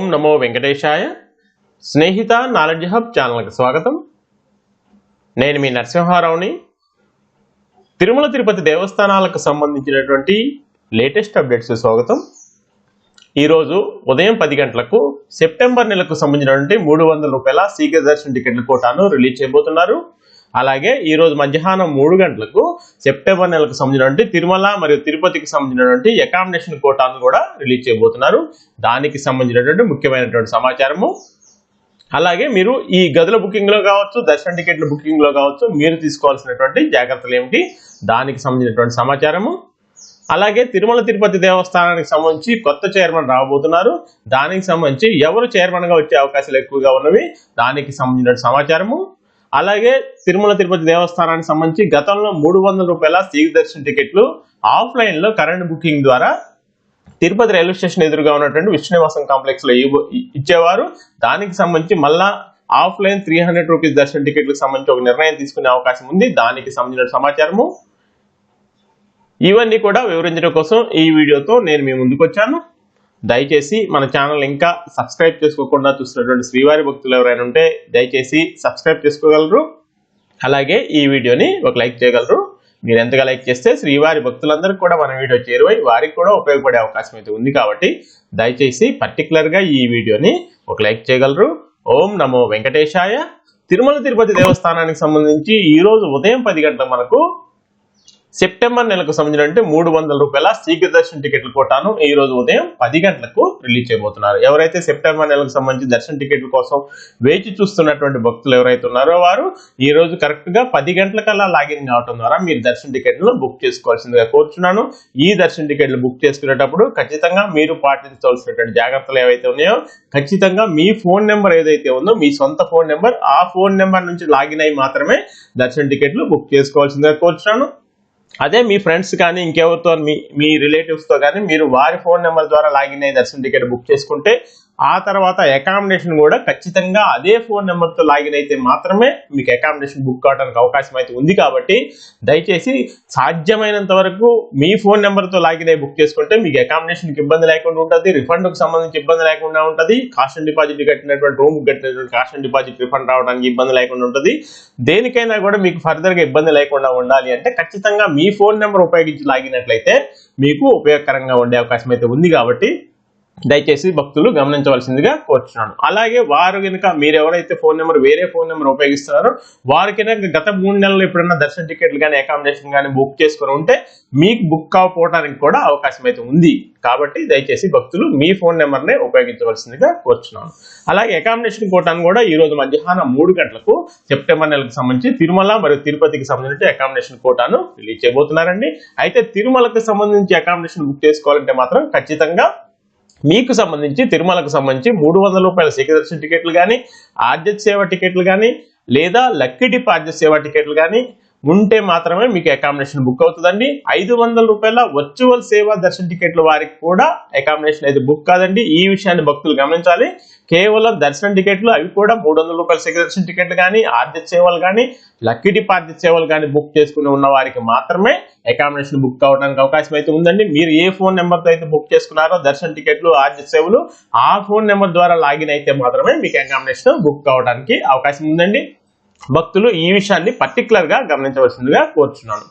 ఓం నమో వెంకటేశాయ. Snehitha knowledge hub ఛానల్కి స్వాగతం. నేను మీ నరసింహారావుని. తిరుమల తిరుపతి దేవస్థానాలకు సంబంధించినటువంటి లేటెస్ట్ అప్డేట్స్ స్వాగతం. ఈరోజు ఉదయం పది గంటలకు సెప్టెంబర్ నెలకు సంబంధించినటువంటి మూడు వందల రూపాయల సీగ దర్శన టికెట్ల కోటాను రిలీజ్ చేయబోతున్నారు. అలాగే ఈ రోజు మధ్యాహ్నం మూడు గంటలకు సెప్టెంబర్ నెలకు సంబంధించినటువంటి తిరుమల మరియు తిరుపతికి సంబంధించినటువంటి అకామిడేషన్ కోటాను కూడా రిలీజ్ చేయబోతున్నారు. దానికి సంబంధించినటువంటి ముఖ్యమైనటువంటి సమాచారము. అలాగే మీరు ఈ గదుల బుకింగ్లో కావచ్చు దర్శన టికెట్ల బుకింగ్లో కావచ్చు మీరు తీసుకోవాల్సినటువంటి జాగ్రత్తలు ఏమిటి? దానికి సంబంధించినటువంటి సమాచారము. అలాగే తిరుమల తిరుపతి దేవస్థానానికి సంబంధించి కొత్త చైర్మన్ రాబోతున్నారు. దానికి సంబంధించి ఎవరు చైర్మన్గా వచ్చే అవకాశాలు ఎక్కువగా ఉన్నవి? దానికి సంబంధించిన సమాచారము. అలాగే తిరుమల తిరుపతి దేవస్థానానికి సంబంధించి గతంలో మూడు వందల రూపాయల సీక్ దర్శన టికెట్లు ఆఫ్లైన్లో కరెంట్ బుకింగ్ ద్వారా తిరుపతి రైల్వే స్టేషన్ ఎదురుగా ఉన్నటువంటి విష్ణునివాసం కాంప్లెక్స్లో ఇచ్చేవారు. దానికి సంబంధించి మళ్ళా ఆఫ్లైన్ త్రీ హండ్రెడ్ రూపీస్ దర్శన టికెట్లకు సంబంధించి ఒక నిర్ణయం తీసుకునే అవకాశం ఉంది. దానికి సంబంధించిన సమాచారము ఇవన్నీ కూడా వివరించడం కోసం ఈ వీడియోతో నేను మీ ముందుకు వచ్చాను. దయచేసి మన ఛానల్ ఇంకా సబ్స్క్రైబ్ చేసుకోకుండా చూస్తున్నటువంటి శ్రీవారి భక్తులు ఎవరైనా ఉంటే దయచేసి సబ్స్క్రైబ్ చేసుకోగలరు. అలాగే ఈ వీడియోని ఒక లైక్ చేయగలరు. మీరు ఎంతగా లైక్ చేస్తే శ్రీవారి భక్తులందరికీ కూడా మన వీడియో చేరువై వారికి కూడా ఉపయోగపడే అవకాశం అయితే ఉంది కాబట్టి దయచేసి పర్టికులర్గా ఈ వీడియోని ఒక లైక్ చేయగలరు. ఓం నమో వెంకటేశాయ. తిరుమల తిరుపతి దేవస్థానానికి సంబంధించి ఈరోజు ఉదయం పది గంటల మనకు సెప్టెంబర్ నెలకు సంబంధించిన మూడు వందల రూపాయల శీఘ్ర దర్శన టికెట్ల కోటాను ఈ రోజు ఉదయం పది గంటలకు రిలీజ్ చేయబోతున్నారు. ఎవరైతే సెప్టెంబర్ నెలకు సంబంధించి దర్శన టికెట్ల కోసం వేచి చూస్తున్నటువంటి భక్తులు ఎవరైతే ఉన్నారో వారు ఈ రోజు కరెక్ట్గా పది గంటలకల్లా లాగిన్ కావడం ద్వారా మీరు దర్శన టికెట్లను బుక్ చేసుకోవాల్సిందిగా కోరుచున్నాను. ఈ దర్శన టికెట్లు బుక్ చేసుకునేటప్పుడు ఖచ్చితంగా మీరు పాటించవలసినటువంటి జాగ్రత్తలు ఏవైతే ఉన్నాయో ఖచ్చితంగా మీ ఫోన్ నెంబర్ ఏదైతే ఉందో మీ సొంత ఫోన్ నెంబర్ ఆ ఫోన్ నెంబర్ నుంచి లాగిన్ అయి మాత్రమే దర్శన టికెట్లు బుక్ చేసుకోవాల్సిందిగా కోరుచున్నాను. అదే మీ ఫ్రెండ్స్ కానీ ఇంకెవరితో మీ మీ రిలేటివ్స్తో కానీ మీరు వారి ఫోన్ నెంబర్ ద్వారా లాగిన్ అయ్యి దర్శనం టికెట్ బుక్ చేసుకుంటే ఆ తర్వాత అకామిడేషన్ కూడా ఖచ్చితంగా అదే ఫోన్ నెంబర్తో లాగిన్ అయితే మాత్రమే మీకు అకామిడేషన్ బుక్ కావడానికి అవకాశం అయితే ఉంది కాబట్టి దయచేసి సాధ్యమైనంత వరకు మీ ఫోన్ నెంబర్తో లాగిన్ అయి బుక్ చేసుకుంటే మీకు అకామిడేషన్కి ఇబ్బంది లేకుండా ఉంటుంది రిఫండ్కి సంబంధించి ఇబ్బంది లేకుండా ఉంటుంది కాస్ట్ అండ్ డిపాజిట్ కట్టినటువంటి రూమ్ కట్టినటువంటి కాస్ట్ అండ్ డిపాజిట్ రిఫండ్ రావడానికి ఇబ్బంది లేకుండా ఉంటుంది. దేనికైనా కూడా మీకు ఫర్దర్గా ఇబ్బంది లేకుండా ఉండాలి అంటే ఖచ్చితంగా మీ ఫోన్ నెంబర్ ఉపయోగించి లాగినట్లయితే మీకు ఉపయోగకరంగా ఉండే అవకాశం అయితే ఉంది కాబట్టి దయచేసి భక్తులు గమనించవలసిందిగా కోరుతున్నాను అలాగే వారు కనుక మీరు ఎవరైతే ఫోన్ నెంబర్ వేరే ఫోన్ నెంబర్ ఉపయోగిస్తున్నారో వారి కనుక గత మూడు నెలలు ఎప్పుడైనా దర్శన టికెట్లు కానీ అకామిడేషన్ కానీ బుక్ చేసుకుని ఉంటే మీకు బుక్ కాకపోవడానికి కూడా అవకాశం అయితే ఉంది. కాబట్టి దయచేసి భక్తులు మీ ఫోన్ నెంబర్నే ఉపయోగించవలసిందిగా కోరుచున్నాను. అలాగే అకామిడేషన్ కోటాను కూడా ఈ రోజు మధ్యాహ్నం మూడు గంటలకు సెప్టెంబర్ నెలకు సంబంధించి తిరుమల మరియు తిరుపతికి సంబంధించి అకామిడేషన్ కోటాను రిలీజ్ చేయబోతున్నారండి. అయితే తిరుమలకు సంబంధించి అకామిడేషన్ బుక్ చేసుకోవాలంటే మాత్రం ఖచ్చితంగా మీకు సంబంధించి తిరుమలకు సంబంధించి మూడు వందల రూపాయల శీఘ్ర టికెట్లు కానీ ఆర్జత్ సేవ టికెట్లు కానీ లేదా లక్కీ డిప్ సేవ టికెట్లు కానీ ఉంటే మాత్రమే మీకు అకామిడేషన్ బుక్ అవుతుందండి. ఐదు వందల రూపాయల వర్చువల్ సేవా దర్శన టికెట్ల వారికి కూడా అకామిడేషన్ అయితే బుక్ కాదండి. ఈ విషయాన్ని భక్తులు గమనించాలి. కేవలం దర్శనం టికెట్లు అవి కూడా మూడు వందల రూపాయల శీఘ్ర టికెట్లు కానీ ఆర్థిక సేవలు కానీ లక్కీ డిప్ సేవలు కానీ బుక్ చేసుకుని ఉన్న వారికి మాత్రమే అకామిడేషన్ బుక్ అవడానికి అవకాశం అయితే ఉందండి. మీరు ఏ ఫోన్ నెంబర్తో అయితే బుక్ చేసుకున్నారో దర్శన టికెట్లు ఆర్థిక సేవలు ఆ ఫోన్ నెంబర్ ద్వారా లాగిన్ అయితే మాత్రమే మీకు అకామిడేషన్ బుక్ అవడానికి అవకాశం ఉందండి. భక్తులు ఈ విషయాన్ని పర్టికులర్గా గమనించవలసిందిగా కోరుచున్నాను.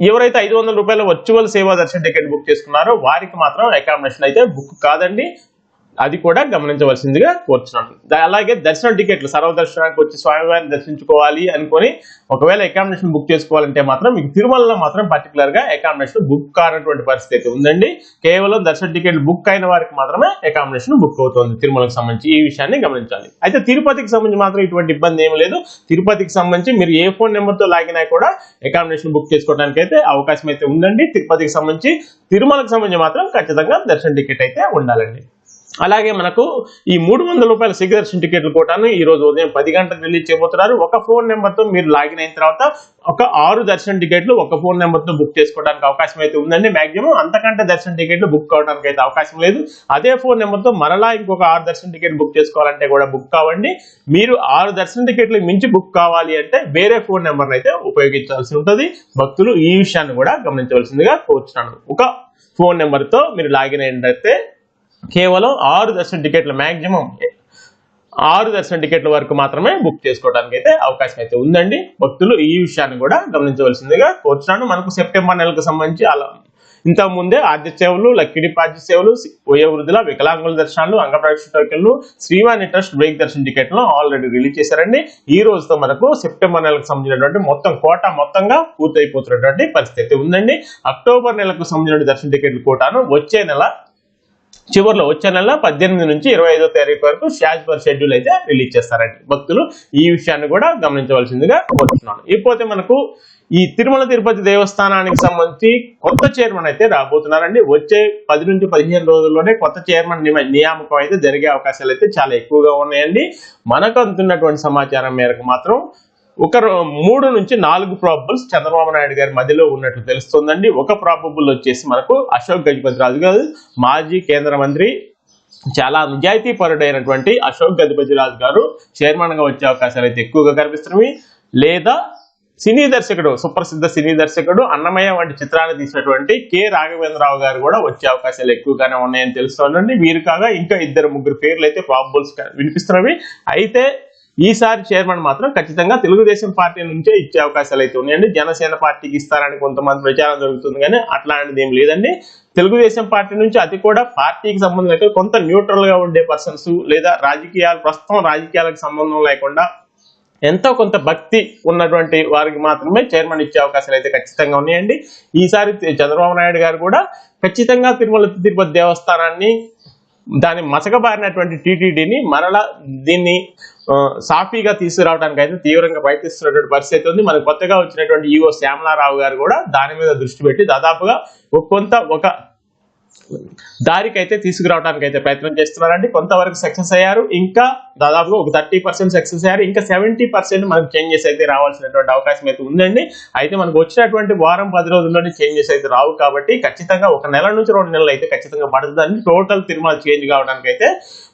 ఎవరైతే ఐదు వందల రూపాయల వర్చువల్ సేవా దర్శన టికెట్ బుక్ చేసుకున్నారో వారికి మాత్రం అకామిడేషన్ అయితే బుక్ కాదండి. అది కూడా గమనించవలసిందిగా కోరుచున్నాను. అలాగే దర్శన టికెట్లు సర్వదర్శనానికి వచ్చి స్వామివారిని దర్శించుకోవాలి అనుకొని ఒకవేళ అకామిడేషన్ బుక్ చేసుకోవాలంటే మాత్రం మీకు తిరుమలలో మాత్రం పర్టికులర్గా అకామిడేషన్ బుక్ కానటువంటి పరిస్థితి అయితే ఉందండి. కేవలం దర్శన టికెట్లు బుక్ అయిన వారికి మాత్రమే అకామిడేషన్ బుక్ అవుతుంది తిరుమలకు సంబంధించి ఈ విషయాన్ని గమనించాలి. అయితే తిరుపతికి సంబంధించి మాత్రం ఇటువంటి ఇబ్బంది ఏమి లేదు. తిరుపతికి సంబంధించి మీరు ఏ ఫోన్ నెంబర్తో లాగినా కూడా అకామిడేషన్ బుక్ చేసుకోవడానికి అయితే అవకాశం అయితే ఉందండి. తిరుపతికి సంబంధించి తిరుమలకు సంబంధించి మాత్రం ఖచ్చితంగా దర్శన టికెట్ అయితే ఉండాలండి. అలాగే మనకు ఈ మూడు వందల రూపాయల శీఘ్ర దర్శన టికెట్లు కోటాను ఈ రోజు ఉదయం పది గంటలకు రిలీజ్ చేయబోతున్నారు. ఒక ఫోన్ నెంబర్తో మీరు లాగిన్ అయిన తర్వాత ఒక ఆరు దర్శన టికెట్లు ఒక ఫోన్ నెంబర్తో బుక్ చేసుకోవడానికి అవకాశం అయితే ఉందండి. మాక్సిమం అంతకంటే దర్శన టికెట్లు బుక్ అవడానికి అయితే అవకాశం లేదు. అదే ఫోన్ నెంబర్తో మరలా ఇంకొక ఆరు దర్శన టికెట్ బుక్ చేసుకోవాలంటే కూడా బుక్ కావండి. మీరు ఆరు దర్శన టికెట్లు మించి బుక్ కావాలి అంటే వేరే ఫోన్ నెంబర్ని అయితే ఉపయోగించాల్సి ఉంటుంది. భక్తులు ఈ విషయాన్ని కూడా గమనించవలసిందిగా కోరుచున్నాను. ఒక ఫోన్ నెంబర్తో మీరు లాగిన్ అయినట్లయితే కేవలం ఆరు దర్శన టికెట్లు మ్యాక్సిమం ఆరు దర్శన టికెట్ల వరకు మాత్రమే బుక్ చేసుకోవడానికి అయితే అవకాశం అయితే ఉందండి. భక్తులు ఈ విషయాన్ని కూడా గమనించవలసిందిగా కోరుతున్నాను మనకు సెప్టెంబర్ నెలకు సంబంధించి అలా ఇంతకు ముందే ఆద్య సేవలు లక్కిడి పాద్య సేవలు వయోవృద్ధుల వికలాంగుల దర్శనాలు అంగప్రదక్షిణ టోకెన్లు శ్రీవాణి ట్రస్ట్ బ్రేక్ దర్శన టికెట్లు ఆల్రెడీ రిలీజ్ చేశారండి. ఈ రోజుతో మనకు సెప్టెంబర్ నెలకు సంబంధించినటువంటి మొత్తం కోట మొత్తంగా పూర్తయిపోతున్నటువంటి పరిస్థితి ఉందండి. అక్టోబర్ నెలకు సంబంధించిన దర్శన టికెట్లు కోటాను వచ్చే నెల చివరిలో వచ్చే నెల పద్దెనిమిది నుంచి ఇరవై ఐదో తారీఖు వరకు యాజ్ పర్ షెడ్యూల్ అయితే రిలీజ్ చేస్తారండి. భక్తులు ఈ విషయాన్ని కూడా గమనించవలసిందిగా కోరుతున్నాను ఇకపోతే మనకు ఈ తిరుమల తిరుపతి దేవస్థానానికి సంబంధించి కొత్త చైర్మన్ అయితే రాబోతున్నారండి. వచ్చే పది నుంచి పదిహేను రోజుల్లోనే కొత్త చైర్మన్ నియామకం అయితే జరిగే అవకాశాలు అయితే చాలా ఎక్కువగా ఉన్నాయండి. మనకు అందుతున్నటువంటి సమాచారం మేరకు మాత్రం ఒక మూడు నుంచి నాలుగు ప్రాబబుల్స్ చంద్రబాబు నాయుడు గారి మధ్యలో ఉన్నట్లు తెలుస్తోందండి. ఒక ప్రాబబుల్ వచ్చేసి మనకు అశోక్ గజపతి రాజు గారు మాజీ కేంద్ర మంత్రి చాలా నిజాయితీ పరుడైనటువంటి అశోక్ గజపతి రాజు గారు చైర్మన్గా వచ్చే అవకాశాలు అయితే ఎక్కువగా కనిపిస్తున్నవి. లేదా సినీ దర్శకుడు సుప్రసిద్ధ సినీ దర్శకుడు అన్నమయ్య వంటి చిత్రాన్ని తీసినటువంటి కె. రాఘవేంద్రరావు గారు కూడా వచ్చే అవకాశాలు ఎక్కువగానే ఉన్నాయని తెలుస్తోందండి. వీరు కాగా ఇంకా ఇద్దరు ముగ్గురు పేర్లు అయితే ప్రాబుల్స్ వినిపిస్తున్నవి. అయితే ఈసారి చైర్మన్ మాత్రం ఖచ్చితంగా తెలుగుదేశం పార్టీ నుంచే ఇచ్చే అవకాశాలు అయితే ఉన్నాయండి. జనసేన పార్టీకి ఇస్తారని కొంతమంది ప్రచారం జరుగుతుంది కానీ అట్లాంటిది ఏం లేదండి. తెలుగుదేశం పార్టీ నుంచి అది కూడా పార్టీకి సంబంధం లేక కొంత న్యూట్రల్గా ఉండే పర్సన్స్ లేదా రాజకీయాలు ప్రస్తుతం రాజకీయాలకు సంబంధం లేకుండా ఎంతో కొంత భక్తి ఉన్నటువంటి వారికి మాత్రమే చైర్మన్ ఇచ్చే అవకాశాలు అయితే ఖచ్చితంగా ఉన్నాయండి. ఈసారి చంద్రబాబు నాయుడు గారు కూడా ఖచ్చితంగా తిరుమల తిరుపతి దేవస్థానాన్ని దాని మసకబారినటువంటి టీటీడీని మరలా దీన్ని సాఫీగా తీసుకురావడానికి అయితే తీవ్రంగా ప్రయత్నిస్తున్నటువంటి పరిస్థితి ఉంది. మనకు కొత్తగా వచ్చినటువంటి ఈఓ శ్యామలారావు గారు కూడా దాని మీద దృష్టి పెట్టి దాదాపుగా కొంత ఒక దారికైతే తీసుకురావడానికి అయితే ప్రయత్నం చేస్తున్నారండి. కొంతవరకు సక్సెస్ అయ్యారు. ఇంకా దాదాపుగా ఒక థర్టీ పర్సెంట్ సక్సెస్ అయ్యారు. ఇంకా సెవెంటీ పర్సెంట్ మనకు చేంజెస్ అయితే రావాల్సినటువంటి అవకాశం అయితే ఉందండి. అయితే మనకు వచ్చినటువంటి వారం పది రోజుల్లోనే చేంజెస్ అయితే రావు కాబట్టి ఖచ్చితంగా ఒక నెల నుంచి రెండు నెలలు అయితే ఖచ్చితంగా పడుతుందండి. టోటల్ తిరుమల చేంజ్ కావడానికి అయితే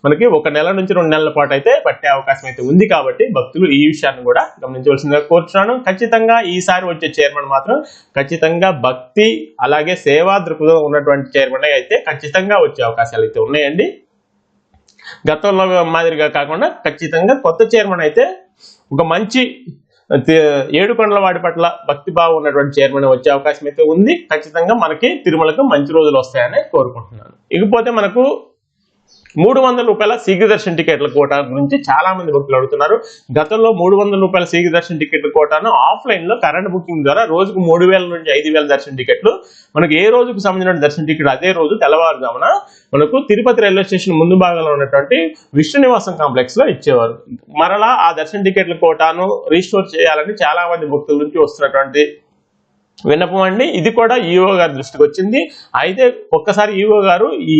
మనకి ఒక నెల నుంచి రెండు నెలల పాటు అయితే పట్టే అవకాశం అయితే ఉంది కాబట్టి భక్తులు ఈ విషయాన్ని కూడా గమనించవలసిందిగా కోరుతున్నాను ఖచ్చితంగా ఈసారి వచ్చే చైర్మన్ మాత్రం ఖచ్చితంగా భక్తి అలాగే సేవా దృక్పథం ఉన్నటువంటి చైర్మన్ అయితే ఖచ్చితంగా వచ్చే అవకాశాలు అయితే ఉన్నాయండి. గతంలో మాదిరిగా కాకుండా ఖచ్చితంగా కొత్త చైర్మన్ అయితే ఒక మంచి ఏడు ఏడుకొండల వాడి పట్ల భక్తిభావం ఉన్నటువంటి చైర్మన్ వచ్చే అవకాశం అయితే ఉంది. ఖచ్చితంగా మనకి తిరుమలకు మంచి రోజులు వస్తాయని కోరుకుంటున్నాను. ఇకపోతే మనకు మూడు వందల రూపాయల శీఘ్ర దర్శన టికెట్ల కోటా గురించి చాలా మంది భక్తులు అడుగుతున్నారు. గతంలో మూడు వందల రూపాయల శీఘ్ర దర్శన టికెట్ల కోటాను ఆఫ్లైన్లో కరెంట్ బుకింగ్ ద్వారా రోజుకు మూడు వేల నుంచి ఐదు వేల దర్శన టికెట్లు. మనకు ఏ రోజుకు సంబంధించిన దర్శన టికెట్ అదే రోజు తెల్లవారుజామున మనకు తిరుపతి రైల్వే స్టేషన్ ముందు భాగంలో ఉన్నటువంటి విష్ణు నివాసం కాంప్లెక్స్లో ఇచ్చేవారు. మరలా ఆ దర్శన టికెట్ల కోటాను రీస్టోర్ చేయాలని చాలా మంది భక్తుల నుంచి వస్తున్నటువంటి విన్నపం అండి. ఇది కూడా ఈఓ గారి దృష్టికి వచ్చింది. అయితే ఒక్కసారి ఈఓ గారు ఈ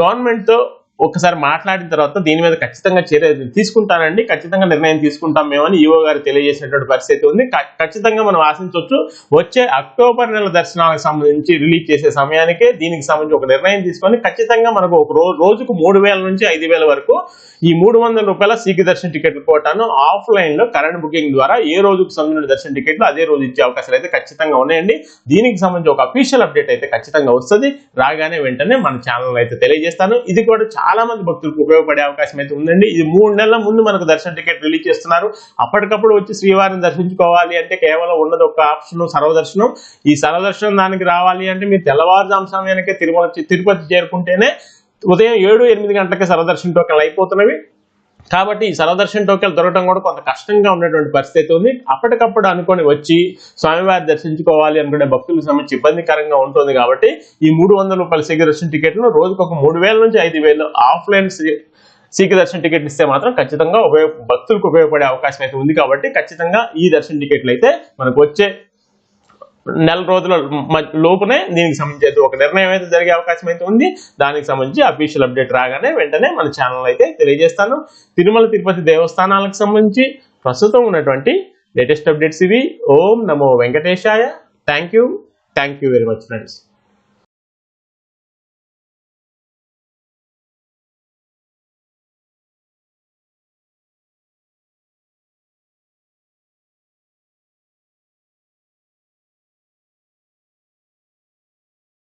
గవర్నమెంట్తో ఒకసారి ఒక్కసారి మాట్లాడిన తర్వాత దీని మీద ఖచ్చితంగా చర్య తీసుకుంటానండి. ఖచ్చితంగా నిర్ణయం తీసుకుంటాం మేమని ఈఓ గారు తెలియజేసినటువంటి పరిస్థితి ఉంది. ఖచ్చితంగా మనం ఆశించవచ్చు వచ్చే అక్టోబర్ నెల దర్శనాలకు సంబంధించి రిలీజ్ చేసే సమయానికే దీనికి సంబంధించి ఒక నిర్ణయం తీసుకొని ఖచ్చితంగా మనకు ఒక రోజుకు మూడు వేల నుంచి ఐదు వేల వరకు ఈ మూడు వందల రూపాయల సీకి దర్శన టికెట్లు కోటాను ఆఫ్లైన్లో కరెంట్ బుకింగ్ ద్వారా ఏ రోజుకు సంబంధించిన దర్శన టికెట్లు అదే రోజు ఇచ్చే అవకాశాలు అయితే ఖచ్చితంగా ఉన్నాయండి. దీనికి సంబంధించి ఒక అఫీషియల్ అప్డేట్ అయితే ఖచ్చితంగా వస్తుంది. రాగానే వెంటనే మన ఛానల్ అయితే తెలియజేస్తాను. ఇది కూడా చాలా మంది భక్తులకు ఉపయోగపడే అవకాశం అయితే ఉందండి. ఇది మూడు నెలల ముందు మనకు దర్శన టికెట్ రిలీజ్ చేస్తున్నారు. అప్పటికప్పుడు వచ్చి శ్రీవారిని దర్శించుకోవాలి అంటే కేవలం ఉన్నది ఒక ఆప్షన్ సర్వదర్శనం. ఈ సర్వదర్శనం దానికి రావాలి అంటే మీరు తెల్లవారుజాము సమయానికే తిరుమల తిరుపతి చేరుకుంటేనే ఉదయం ఏడు ఎనిమిది గంటలకి సర్వదర్శనం టోకెన్లు అయిపోతున్నవి. కాబట్టి ఈ సర్వదర్శన టోకెల్ దొరకడం కూడా కొంత కష్టంగా ఉన్నటువంటి పరిస్థితి ఉంది. అప్పటికప్పుడు అనుకొని వచ్చి స్వామివారి దర్శించుకోవాలి అనుకునే భక్తులకు సంబంధించి ఇబ్బందికరంగా ఉంటుంది కాబట్టి ఈ మూడు వందల రూపాయల శీఘ్ర దర్శన టికెట్లు రోజుకు ఒక మూడు వేల నుంచి ఐదు వేలు ఆఫ్లైన్ శీఘ్ర దర్శన టికెట్ ఇస్తే మాత్రం ఖచ్చితంగా ఉపయోగ భక్తులకు ఉపయోగపడే అవకాశం అయితే ఉంది కాబట్టి ఖచ్చితంగా ఈ దర్శన టికెట్లు అయితే మనకు వచ్చే నెల రోజుల మ- లోపునే దీనికి సంబంధించి ఒక నిర్ణయం అయితే జరిగే అవకాశం అయితే ఉంది. దానికి సంబంధించి అఫీషియల్ అప్డేట్ రాగానే వెంటనే మన ఛానల్ అయితే తెలియజేస్తాను. తిరుమల తిరుపతి దేవస్థానాలకు సంబంధించి ప్రస్తుతం ఉన్నటువంటి లేటెస్ట్ అప్డేట్స్ ఇవి. ఓం నమో వెంకటేశాయ. Thank you thank you very much friends